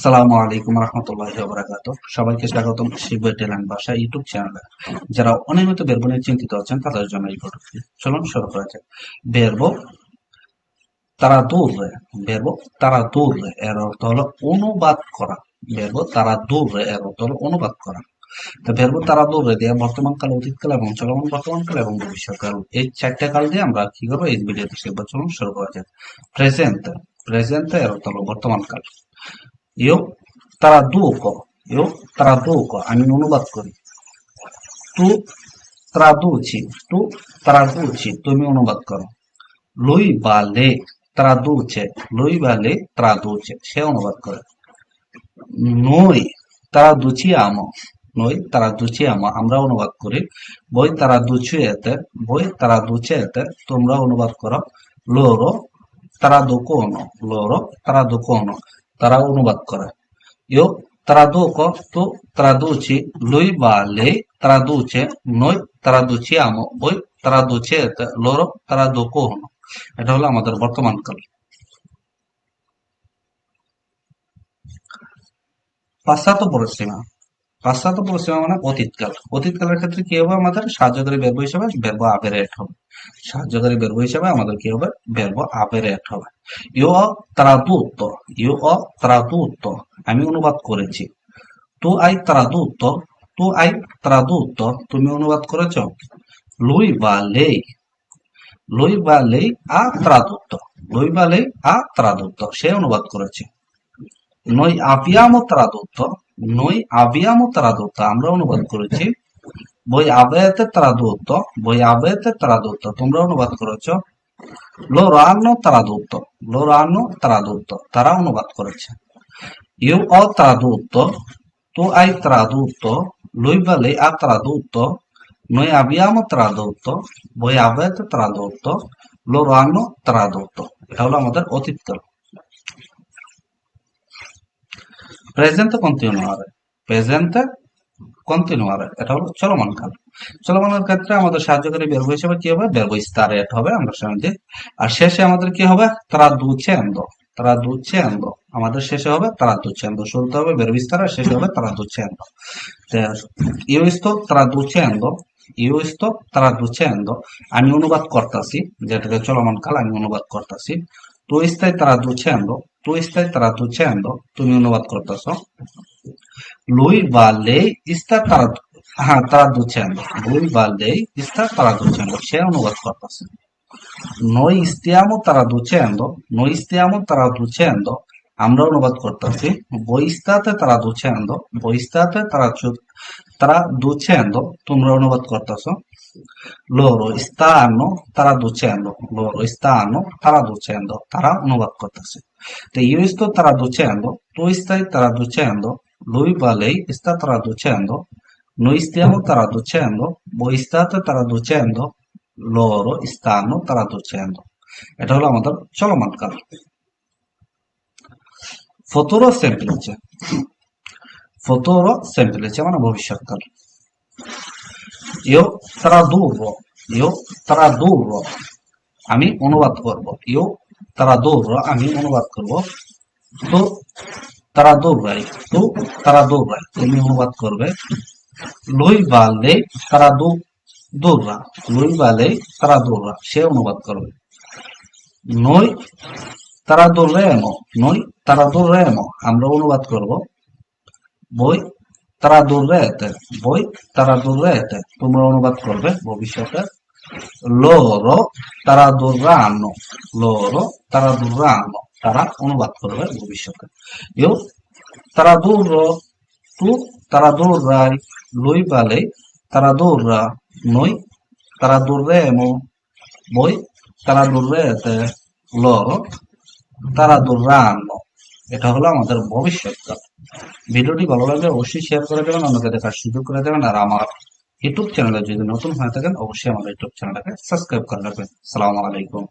আসসালামু আলাইকুম রহমতুল্লাহ বরাকাত সবাইকে স্বাগতম শিব ট্যালেন্ট ভাষা ইউটিউব চ্যানেলে। যারা অনিয়মিত বেরবো নিয়ে চিন্তিত আছেন, তাদের জন্য এই ভিডিওটি চলুন শুরু করা যাক। বেরবো তারা দূর বেরবো তারা দূর এর অর্থ হলো অনুবাদ করা। বেরবো তারা দূর এর অর্থ হলো অনুবাদ করা। তো বেরবো তারা দূর দিয়ে বর্তমান কাল, অতীত কাল এবং চলমান বর্তমান কাল এবং ভবিষ্যৎ কাল। এই চারটে কাল দিয়ে আমরা কি করব? এই ভিডিওতে শিখব। চলুন শুরু করা যাক। প্রেজেন্ট প্রেজেন্ট এর অর্থ হলো বর্তমান কাল। Io traduco io traduco আমি অনুবাদ করি tu traduci tu traduci তুমি অনুবাদ করো lui বা le traduce lui বা le traduce সে অনুবাদ করে noi traduciamo noi traduciamo আমরা অনুবাদ করি voi traducete voi traducete তোমরা অনুবাদ করো loro traducono loro traducono তারা তারা অনুবাদ করে। ইও তারাদু ক তো তারাদুচি লুই বা লে তারাদুচে নই তারাদুচি আম ওই তারাদুচে লোর তারাদু কো হন। এটা হলো আমাদের বর্তমান কাল। পাশ্চাত্য পরিসীমা। পাশ্চাত্য পরিসীমা মানে অতীতকাল। অতীতকালের ক্ষেত্রে কি হবে আমাদের? সাহায্যকারী বেরব হিসাবে বেরব আবেরেট হবে। সাহায্যকারী বেরব হিসাবে আমাদের কি হবে? বেরব আবেরেট হবে। ইউ অ ত্রাদুত্ত ইউ অ ত্রাদুত্ত আমি অনুবাদ করেছি। তু আই ত্রাদুত্ত তু আই ত্রাদুত্ত তুমি অনুবাদ করেছ? লুই বা লেই। লুই বা লেই আ ত্রাদুত্ত লুই বা লেই আ ত্রাদুত্ত সে অনুবাদ করেছে। নই abbiamo tradotto নই আবিয়াম তারাদত্ত, আমরা অনুবাদ করেছি। বই আবেতে তারাদত্ত, বই আবেতে তারাদত্ত, তোমরা অনুবাদ করেছ। লো রান্ন তারাদত্ত লো রান্ন তারাদত্ত, তারা অনুবাদ করেছে। ইউ অ তারাদত্ত, তো আই তারাদত্ত, লই বালে আ তারাদত্ত, নই আবিয়াম তারাদত্ত, বই আবেতে তারাদত্ত লো রান্ন তারাদত্ত। এটা আমাদের অতীত কাল প্রেজেন্ট কন্টিনিউয়ারে প্রেজেন্ট কন্টিনিউয়ারে এটা হলো চলমান কাল। চলমানের ক্ষেত্রে আমাদের সাহায্যকারী বেরব হিসেবে কি হবে? বেরব স্টারেট হবে আমরা সামনে। আর শেষে আমাদের কি হবে? তারা দুচেন্দ তারা দুচ্ছে দুচেন্দ আমাদের শেষে হবে তারা দুচেন্দ শুরুতে হবে বেরব স্টার আর শেষে হবে তারা দুচ্ছে দুচেন্দ ইউ ইস্তো তারা দুচ্ছে দুচেন্দ ইউ ইস্তো তারা দুচ্ছে দুচেন্দ আমি অনুবাদ করতেছি। যেটাকে চলমান কাল আমি অনুবাদ করতেছি। tu stai traducendo tu stai traducendo তুমি অনুবাদ করতেছ lui va lei sta tradu হ্যাঁ traducendo lui va lei sta traducendo সে অনুবাদ করতেছে noi stiamo traducendo noi stiamo traducendo আমরা অনুবাদ করতেছি voi state traducendo voi state traducendo তোমরা অনুবাদ করতেছো loro stanno traducendo loro stanno traducendo তারা অনুবাদ করতেছে তো io sto traducendo tu stai traducendo lui va lei sta traducendo noi stiamo traducendo voi state traducendo loro stanno traducendo এটা হলো আমাদের চলমান কাল futuro semplice futuro semplice মানে ভবিষ্যৎকাল io tradurro io tradurro আমি অনুবাদ করব তারা দৌড়, আমি অনুবাদ করব। তো তারা দৌড়াই তো তারা দৌড়াই তুমি অনুবাদ করবে। লই বালে তারা দৌড়া, লই বালে তারা দৌড়া, সে অনুবাদ করবে। নই তারা দৌড়ে এমো, নই তারা দৌড়ে এমো, আমরা অনুবাদ করব। বই তারা দৌড়ে এতে, বই তারা দৌড়ে এতে, তোমরা অনুবাদ করবে ভবিষ্যতে। Loro tradurranno loro tradurranno তারা অনুবাদ করবে ভবিষ্যতে io tradurro tu tradurrai lui va lei tradurrà noi tradurremo voi tradurrete loro tradurranno এটা হলো আমাদের ভবিষ্যৎকাল ভিডিওটি ভালো লাগলে অবশ্যই শেয়ার করে দেবেন অন্যকে দেখার সুযোগ করে দেবেন আর আমার ইউটিউব চ্যানেলে যদি নতুন হয়ে থাকেন, অবশ্যই আমাদের ইউটিউব চ্যানেলটাকে সাবস্ক্রাইব করে রাখবেন। সালাম আলাইকুম।